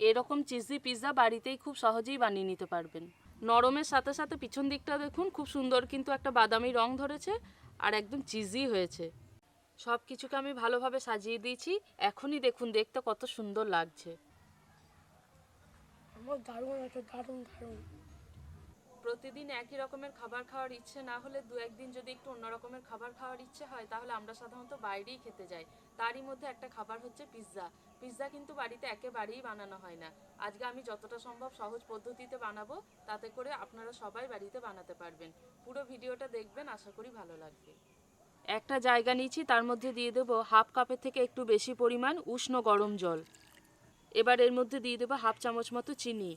এরকম cheesy pizza বাড়িতেই খুব সহজেই বানিয়ে নিতে পারবেন। নরমের সাথে সাথে পিছন দিকটা দেখুন, খুব সুন্দর কিন্তু একটা বাদামি রং ধরেছে আর একদম চিজি হয়েছে। সব কিছুকে আমি ভালোভাবে সাজিয়ে দিয়েছি। এখনই দেখুন, দেখতে কত সুন্দর লাগছে। আমার দারুণ দারুণ দারুণ। প্রতিদিন একই রকমের খাবার খাওয়ার ইচ্ছে না হলে দু একদিন যদি একটু অন্য রকমের খাবার খাওয়ার ইচ্ছে হয়, তাহলে আমরা সাধারণত বাইরেই খেতে যাই। তারই মধ্যে একটা খাবার হচ্ছে পিৎজা। পিৎজা কিন্তু বাড়িতে একেবারেই বানানো হয় না। আজকে আমি যতটা সম্ভব সহজ পদ্ধতিতে বানাবো, তাতে করে আপনারা সবাই বাড়িতে বানাতে পারবেন। পুরো ভিডিওটা দেখবেন, আশা করি ভালো লাগবে। একটা জায়গা নিয়েছি, তার মধ্যে দিয়ে দেবো হাফ কাপের থেকে একটু বেশি পরিমাণ উষ্ণ গরম জল। এবার এর মধ্যে দিয়ে দেবো হাফ চামচ মতো চিনি।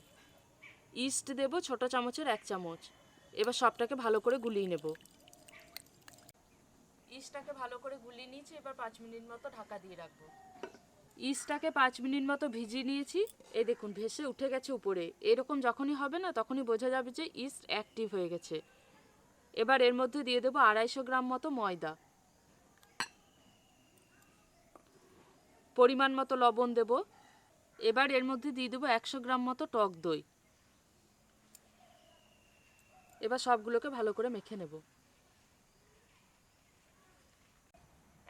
ইস্ট দেব, ছোট চামচের এক চামচ। এবার সবটাকে ভালো করে গুলিয়ে নেব। ইস্টটাকে ভালো করে গুলিয়ে নিয়েছি, এবার পাঁচ মিনিট মতো ঢাকা দিয়ে রাখব। ইস্টটাকে পাঁচ মিনিট মতো ভিজিয়ে নিয়েছি। এই দেখুন, ভেসে উঠে গেছে উপরে। এরকম যখনই হবে না, তখনই বোঝা যাবে যে ইস্ট অ্যাক্টিভ হয়ে গেছে। এবার এর মধ্যে দিয়ে দেবো আড়াইশো গ্রাম মতো ময়দা। পরিমাণ মতো লবণ দেব। এবার এর মধ্যে দিয়ে দেবো একশো গ্রাম মতো টক দই। এবার সবগুলোকে ভালো করে মেখে নেব।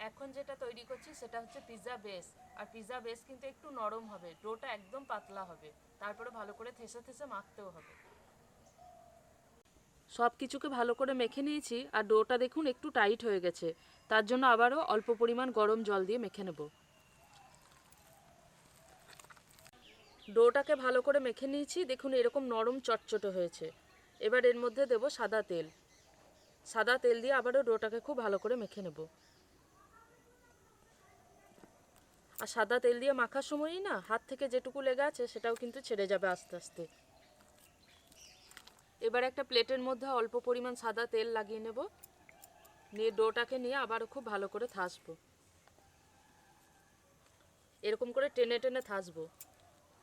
এখন যেটা তৈরি করছি সেটা হচ্ছে পিৎজা বেস আর পিৎজা বেস কিন্তু একটু নরম হবে ডোটা একদম পাতলা হবে। তারপরে ভালো করে থেসে থেসে মাখতেও হবে। সব কিছুকে ভালো করে মেখে নিয়েছি আর ডোটা দেখুন একটু টাইট হয়ে গেছে। তার জন্য আবারও অল্প পরিমাণ গরম জল দিয়ে মেখে নেব। ডোটাকে ভালো করে মেখে নিয়েছি দেখুন এরকম নরম চটচটে হয়েছে। এবার এর মধ্যে দেব সাদা তেল। সাদা তেল দিয়ে আবারও ডোটাকে খুব ভালো করে মেখে নেব। আর সাদা তেল দিয়ে মাখার সময়ই না, হাত থেকে যেটুকু লেগে আছে সেটাও কিন্তু ছেড়ে যাবে আস্তে আস্তে। এবার একটা প্লেটের মধ্যে অল্প পরিমাণ সাদা তেল লাগিয়ে নেব। নিয়ে ডোটাকে নিয়ে আবারও খুব ভালো করে থাসবো। এরকম করে টেনে টেনে থাসবো।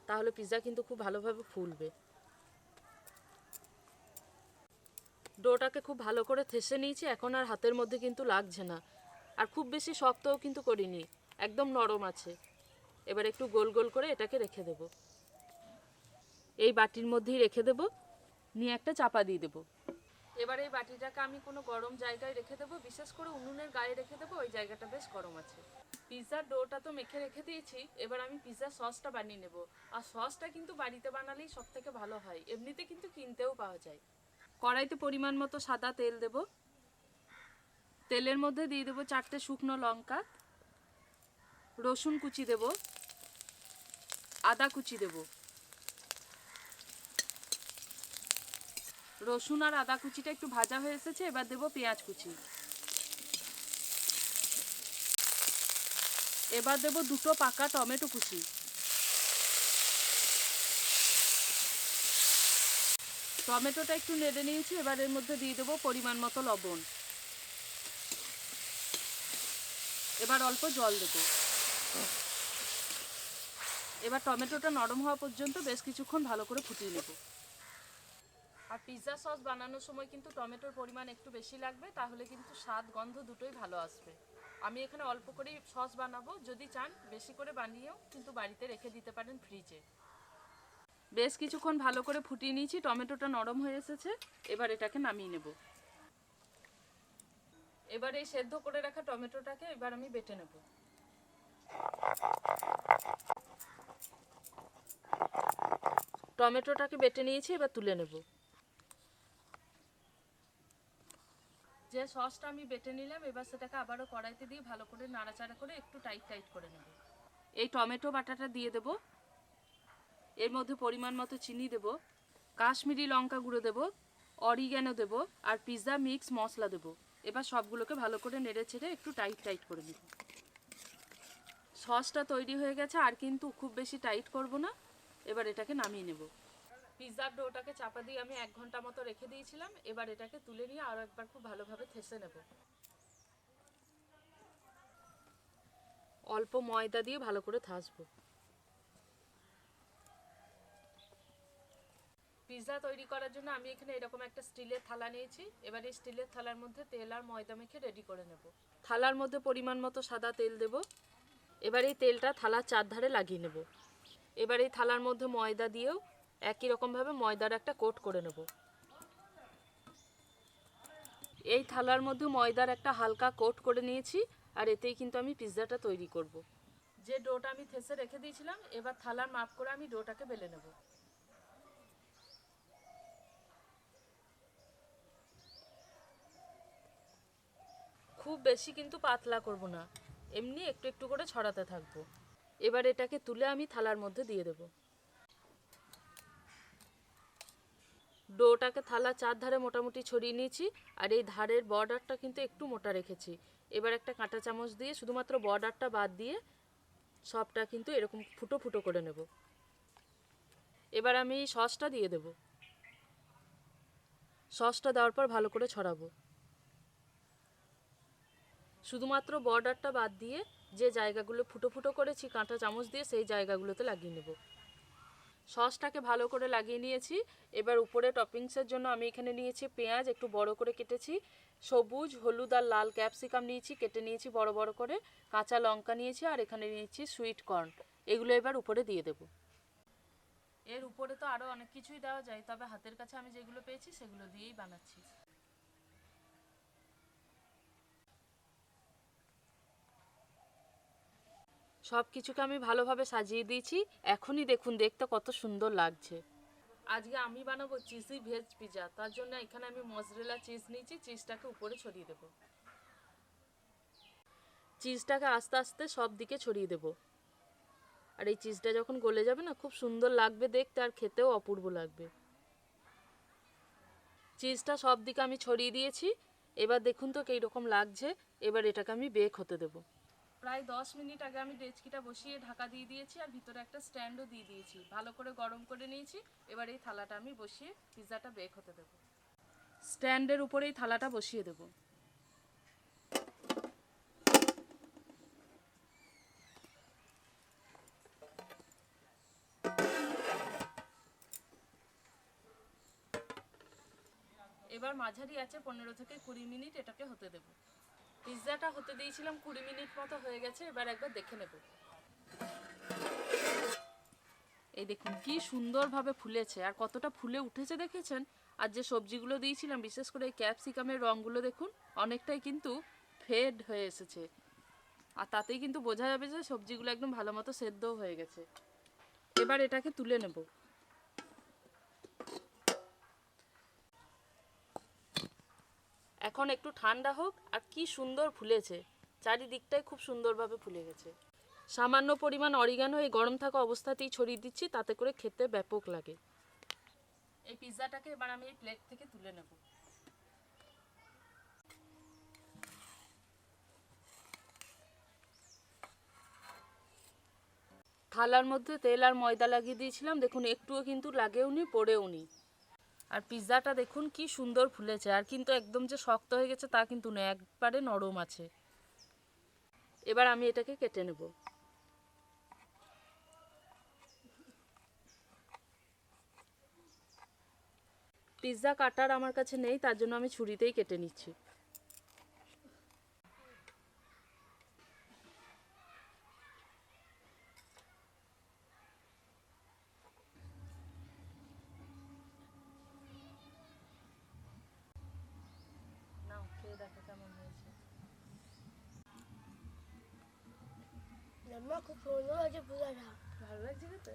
তাহলে পিৎজা কিন্তু খুব ভালোভাবে ফুলবে। ডোটাকে খুব ভালো করে থেসে নিয়েছি, এখন আর হাতের মধ্যে কিন্তু লাগছে না। আর খুব বেশি শক্তও কিন্তু করিনি, একদম নরম আছে। এবার একটু গোল গোল করে এটাকে রেখে দেব। এই বাটির মধ্যেই রেখে দেব, নিয়ে একটা চাপা দিয়ে দেবো। এবার এই বাটিটাকে আমি কোনো গরম জায়গায় রেখে দেবো, বিশেষ করে উনুনের গায়ে রেখে দেবো, ওই জায়গাটা বেশ গরম আছে। পিৎজার ডোটা তো মেখে রেখে দিয়েছি, এবার আমি পিৎজার সসটা বানিয়ে নেব। আর সসটা কিন্তু বাড়িতে বানালেই সব থেকে ভালো হয়, এমনিতে কিন্তু কিনতেও পাওয়া যায়। কড়াইতে পরিমাণ মতো সাদা তেল দেব। তেলের মধ্যে দিয়ে দেবো চারটে শুকনো লঙ্কা। রসুন কুচি দেব। আদা কুচি দেব। রসুন আর আদা কুচিটা একটু ভাজা হয়ে এসেছে, এবার দেব পেঁয়াজ কুচি। এবার দেব দুটো পাকা টমেটো কুচি। টমেটোটা একটু নেড়ে নিয়েছি, এবার এর মধ্যে দিয়ে দেবো পরিমাণ মতো লবণ। এবার অল্প জল দেব। এবার টমেটোটা নরম হওয়া পর্যন্ত বেশ কিছুক্ষণ ভালো করে ফুটিয়ে নেব। আর পিৎজা সস বানানোর সময় কিন্তু টমেটোর পরিমাণ একটু বেশি লাগবে, তাহলে কিন্তু স্বাদ, গন্ধ দুটোই ভালো আসবে। আমি এখানে অল্প করেই সস বানাবো, যদি চান বেশি করে বানিয়েও কিন্তু বাড়িতে রেখে দিতে পারেন ফ্রিজে বেশ কিছুক্ষণ ভালো করে ফুটিয়ে নিয়েছি, টমেটোটা নরম হয়ে এসেছে, এবার এটাকে নামিয়ে নেব। এবার এই সেদ্ধ করে রাখা টমেটোটাকে এবার আমি বেটে নেব। টমেটোটাকে বেটে নিয়েছি, এবার তুলে নেব। যে সসটা আমি বেটে নিলাম, এবার সেটাকে আবারও কড়াইতে দিয়ে ভালো করে নাড়াচাড়া করে একটু টাইট টাইট করে নেব। এই টমেটো বাটাটা দিয়ে দেব। এর মধ্যে পরিমাণ মতো চিনি দেব, কাশ্মীরি লঙ্কা গুঁড়ো দেব, অরিগ্যানো দেব, আর পিৎজা মিক্স মশলা দেব। এবার সবগুলোকে ভালো করে নেড়ে ছেড়ে একটু টাইট টাইট করে নেব। সসটা তৈরি হয়ে গেছে, আর কিন্তু খুব বেশি টাইট করব না। এবার এটাকে নামিয়ে নেব। পিৎজার ডোটাকে চাপা দিয়ে আমি এক ঘণ্টা মতো রেখে দিয়েছিলাম। এবার এটাকে তুলে নিয়ে আরও একবার খুব ভালোভাবে থেসে নেব। অল্প ময়দা দিয়ে ভালো করে থাসবো। পিৎজা তৈরি করার জন্য আমি এখানে এরকম একটা স্টিলের থালা নিয়েছি। এবার এই স্টিলের থালার মধ্যে তেল আর ময়দা মেখে রেডি করে নেব। থালার মধ্যে পরিমাণ মতো সাদা তেল দেব। এবার এই তেলটা থালার চারধারে লাগিয়ে নেব। এবার এই থালার মধ্যে ময়দা দিয়েও একই রকমভাবে ময়দার একটা কোট করে নেব। এই থালার মধ্যে ময়দার একটা হালকা কোট করে নিয়েছি আর এতেই কিন্তু আমি পিৎজাটা তৈরি করব। যে ডোটা আমি থেসে রেখে দিয়েছিলাম, এবার থালার মাপ করে আমি ডোটাকে বেলে নেব। খুব বেশি কিন্তু পাতলা করব না। এমনি একটু একটু করে ছড়াতে থাকব। এবার এটাকে তুলে আমি থালার মধ্যে দিয়ে দেব। ডোটাকে থালা চার ধারে মোটামুটি ছড়িয়ে নিয়েছি, আর এই ধারের বর্ডারটা কিন্তু একটু মোটা রেখেছি। এবার একটা কাঁটা চামচ দিয়ে শুধুমাত্র বর্ডারটা বাদ দিয়ে সবটা কিন্তু এরকম ফুটো ফুটো করে নেব। এবার আমি সসটা দিয়ে দেব। সসটা দেওয়ার পর ভালো করে ছড়াবো। শুধুমাত্র বর্ডারটা বাদ দিয়ে যে জায়গাগুলো ফুটো ফুটো করেছি, কাঁটা চামচ দিয়ে সেই জায়গাগুলোতে লাগিয়ে নেব। সসটাকে ভালো করে লাগিয়ে নিয়েছি। এবার উপরে টপিংসের জন্য আমি এখানে নিয়েছি পেঁয়াজ, একটু বড় করে কেটেছি। সবুজ, হলুদ আর লাল ক্যাপসিকাম নিয়েছি, কেটে নিয়েছি বড় বড় করে। কাঁচা লঙ্কা নিয়েছি আর এখানে নিয়েছি সুইট কর্ন। এগুলো এবার উপরে দিয়ে দেব। এর উপরে তো আরও অনেক কিছুই দেওয়া যায়, তবে হাতের কাছে আমি যেগুলো পেয়েছি সেগুলো দিয়েই বানাচ্ছি। সব কিছুকে আমি ভালোভাবে সাজিয়ে দিয়েছি। এখনই দেখুন, দেখতে কত সুন্দর লাগছে। আজকে আমি বানাবো চিজি ভেজ পিজা। তার জন্য এখানে আমি মজরেলা চিজ নিয়েছি, চিজটাকে উপরে ছড়িয়ে দেব। চিজটাকে আস্তে আস্তে সব দিকে ছড়িয়ে দেব। আর এই চিজটা যখন গলে যাবে না, খুব সুন্দর লাগবে দেখতে আর খেতেও অপূর্ব লাগবে। চিজটা সব দিকে আমি ছড়িয়ে দিয়েছি। এবার দেখুন তো রকম লাগছে। এবার এটাকে আমি বেক হতে দেবো। প্রায় দশ মিনিট আগে আমি ডেচকিটা বসিয়ে ঢাকা দিয়ে দিয়েছি আর ভিতরে একটা স্ট্যান্ডও দিয়ে দিয়েছি। ভালো করে গরম করে নিয়েছি। এবার এই থালাটা আমি বসিয়ে পিৎজাটা বেক হতে দেবো। স্ট্যান্ডের উপরে এই থালাটা বসিয়ে দেবো। এবার মাঝারি আছে পনেরো থেকে কুড়ি মিনিট এটাকে হতে দেবো। পিৎজাটা হতে দিয়েছিলাম কুড়ি মিনিট মতো হয়ে গেছে, এবার একবার দেখে নেব। এই দেখুন, কি সুন্দরভাবে ফুলেছে, আর কতটা ফুলে উঠেছে দেখেছেন? আর যে সবজিগুলো দিয়েছিলাম, বিশেষ করে এই ক্যাপসিকামের রঙগুলো দেখুন, অনেকটাই কিন্তু ফেড হয়ে এসেছে। আর তাতেই কিন্তু বোঝা যাবে যে সবজিগুলো একদম ভালো মতো সেদ্ধও হয়ে গেছে। এবার এটাকে তুলে নেব। এখন একটু ঠান্ডা হোক, আর কি সুন্দর ফুলেছে। চারিদিকটাই খুব সুন্দরভাবে ফুলে গেছে। সামান্য পরিমাণ অরিগানো এই গরম থাকা অবস্থাতেই ছড়িয়ে দিচ্ছি, তাতে করে খেতে ব্যাপক লাগে। এই পিৎজাটাকে এবার আমি এই প্লেট থেকে তুলে নেব। থালার মধ্যে তেল আর ময়দা লাগিয়ে দিয়েছিলাম। দেখুন, একটুও কিন্তু লাগেও নি পড়েও নি আর পিৎজাটা দেখুন কি সুন্দর ফুলেছে। আর কিন্তু একদম যে শক্ত হয়ে গেছে তা কিন্তু না একবারে নরম আছে। এবার আমি এটাকে কেটে নেব। পিৎজা কাটার আমার কাছে নেই, তার জন্য আমি ছুরিতেই কেটে নিচ্ছি। আমার খুব সুন্দর হয়েছে পূজাটা ভালো লাগছে খেতে?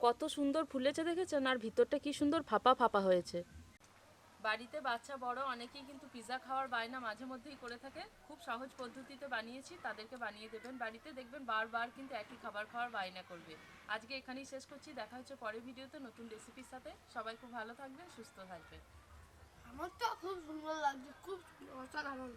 কত সুন্দর ফুলেছে দেখেছেন আর ভিতরটা কি সুন্দর ফাঁপা ফাঁপা হয়েছে। বাড়িতে বাচ্চা বড় অনেকেই কিন্তু পিৎজা খাওয়ার বায়না মাঝে মধ্যেই করে থাকে। খুব সহজ পদ্ধতিতে বানিয়েছি তাদেরকে বানিয়ে দেবেন। বাড়িতে দেখবেন বারবার কিন্তু একই খাবার খাওয়ার বায়না করবে। আজকে এখানেই শেষ করছি দেখা হচ্ছে পরের ভিডিওতে নতুন রেসিপির সাথে। সবাই খুব ভালো থাকবেন সুস্থ থাকবেন। আমার তো খুব সুন্দর লাগছে খুব অসাধারণ।